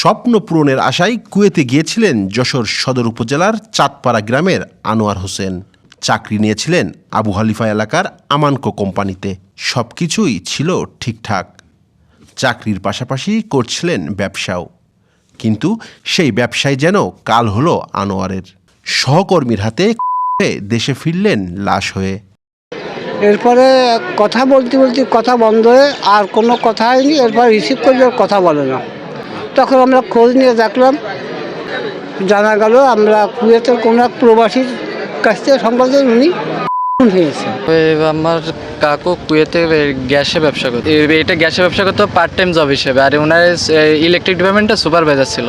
স্বপ্ন পূরণের আশায় কুয়েতে গিয়েছিলেন যশোর সদর উপজেলার চাঁদপাড়া গ্রামের আনোয়ার হোসেন। চাকরি নিয়েছিলেন আবু হালিফা এলাকার আমানকো কোম্পানিতে। সব কিছুই ছিল ঠিকঠাক। চাকরির পাশাপাশি করছিলেন ব্যবসাও। কিন্তু সেই ব্যবসায় যেন কাল হলো আনোয়ারের। সহকর্মীর হাতে দেশে ফিরলেন লাশ হয়ে। এরপরে কথা বলতে বলতে কথা বন্ধ হয়ে আর কোনো কথা হয়নি এরপর রিসিভ করলে কথা বলে না। তখন আমরা খোঁজ নিয়ে দেখলাম, জানা গেল আমরা কুয়েতের কোনো এক প্রবাসীর কাছ থেকে পেলাম উনি আমার কাকু কুয়েতে গ্যাসে ব্যবসা করতো। এটা গ্যাসে ব্যবসা করতো পার্ট টাইম জব হিসেবে। আর ওনার ইলেকট্রিক ডিপার্টমেন্টে সুপারভাইজার ছিল।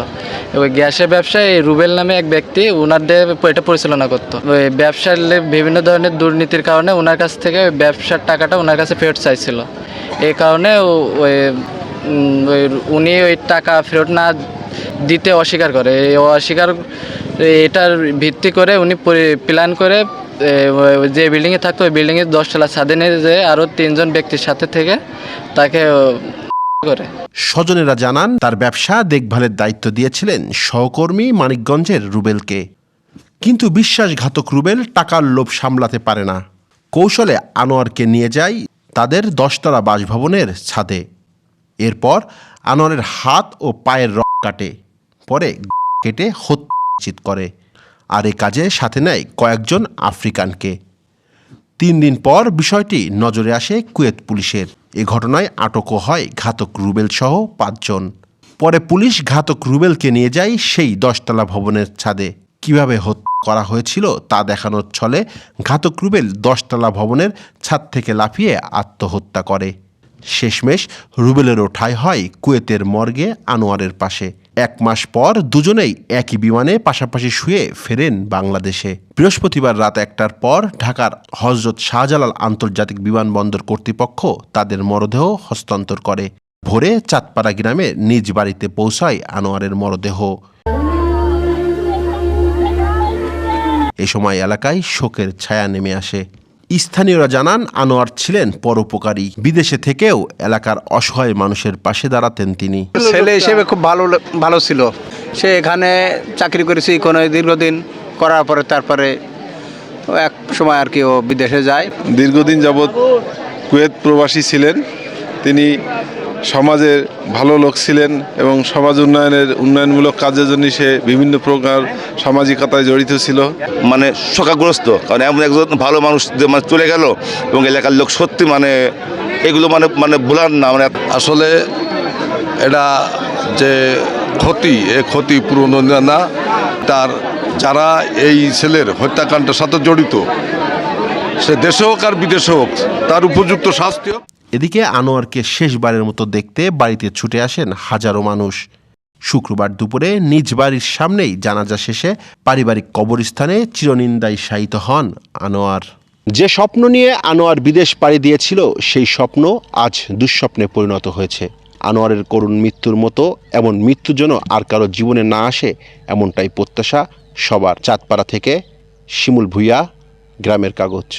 ওই গ্যাসের ব্যবসায় রুবেল নামে এক ব্যক্তি ওনার দিয়ে এটা পরিচালনা করতো। ওই ব্যবসার বিভিন্ন ধরনের দুর্নীতির কারণে ওনার কাছ থেকে ব্যবসার টাকাটা ওনার কাছে ফেরত চাইছিল। এই কারণে ওই উনি ওই টাকা ফেরত না দিতে অস্বীকার করে। অস্বীকার, এটার ভিত্তি করে উনি প্ল্যান করে যে বিল্ডিংয়ে থাকতো, ওই বিল্ডিংয়ের দশতলা ছাদে নিয়ে যে আরও তিনজন ব্যক্তির সাথে থেকে তাকে করে। স্বজনেরা জানান, তার ব্যবসা দেখভালের দায়িত্ব দিয়েছিলেন সহকর্মী মানিকগঞ্জের রুবেলকে। কিন্তু বিশ্বাসঘাতক রুবেল টাকার লোভ সামলাতে পারে না। কৌশলে আনোয়ারকে নিয়ে যায় তাদের দশতলা বাসভবনের ছাদে। এরপর আনোয়ারের হাত ও পায়ের রক কাটে, পরে কেটে হত্যা করে। আর এ কাজে সাথে নেয় কয়েকজন আফ্রিকানকে। তিন দিন পর বিষয়টি নজরে আসে কুয়েত পুলিশের। এ ঘটনায় আটকও হয় ঘাতক রুবেল সহ পাঁচজন। পরে পুলিশ ঘাতক রুবেলকে নিয়ে যায় সেই দশতলা ভবনের ছাদে। কীভাবে হত্যা করা হয়েছিল তা দেখানোর ছলে ঘাতক রুবেল দশতলা ভবনের ছাদ থেকে লাফিয়ে আত্মহত্যা করে। শেষমেশ রুবেলেরও ঠাঁই হয় কুয়েতের মর্গে আনোয়ারের পাশে। এক মাস পর দুজনেই একই বিমানে পাশাপাশি শুয়ে ফেরেন বাংলাদেশে। বৃহস্পতিবার রাত একটার পর ঢাকার হজরত শাহজালাল আন্তর্জাতিক বিমানবন্দর কর্তৃপক্ষ তাদের মরদেহ হস্তান্তর করে। ভোরে চাঁদপাড়া গ্রামে নিজ বাড়িতে পৌঁছায় আনোয়ারের মরদেহ। এ সময় এলাকায় শোকের ছায়া নেমে আসে। স্থানীয়রা জানান আনোয়ার ছিলেন পরোপকারী। বিদেশে থেকেও এলাকার অসহায় মানুষের পাশে দাঁড়াতেন তিনি। ছেলে হিসেবে খুব ভালো ভালো ছিল। সে এখানে চাকরি করেছে কোনো দীর্ঘদিন করার পরে তারপরে এক সময় আর কি ও বিদেশে যায়। দীর্ঘদিন যাবৎ কুয়েত প্রবাসী ছিলেন। তিনি সমাজের ভালো লোক ছিলেন এবং সমাজ উন্নয়নের উন্নয়নমূলক কাজের জন্য সে বিভিন্ন প্রকার সামাজিকতায় জড়িত ছিল। মানে শোকাগ্রস্ত কারণ এমন একজন ভালো মানুষ যে মানে চলে গেল এবং এলাকার লোক সত্যি মানে এগুলো মানে মানে ভোলার না মানে আসলে এটা যে ক্ষতি এ ক্ষতি পূরণ না। তার যারা এই ছেলের হত্যাকাণ্ডের সাথে জড়িত সে দেশে হোক আর বিদেশে হোক তার উপযুক্ত শাস্তি হোক। এদিকে আনোয়ারকে শেষবারের মতো দেখতে বাড়িতে ছুটে আসেন হাজারো মানুষ। শুক্রবার দুপুরে নিজ বাড়ির সামনেই জানাজা শেষে পারিবারিক কবরস্থানে চিরনিন্দায় শায়িত হন আনোয়ার। যে স্বপ্ন নিয়ে আনোয়ার বিদেশ পাড়ি দিয়েছিল, সেই স্বপ্ন আজ দুঃস্বপ্নে পরিণত হয়েছে। আনোয়ারের করুণ মৃত্যুর মতো এমন মৃত্যু যেন আর কারও জীবনে না আসে, এমনটাই প্রত্যাশা সবার চাঁদপাড়া থেকে শিমুল ভুইয়া, গ্রামের কাগজ।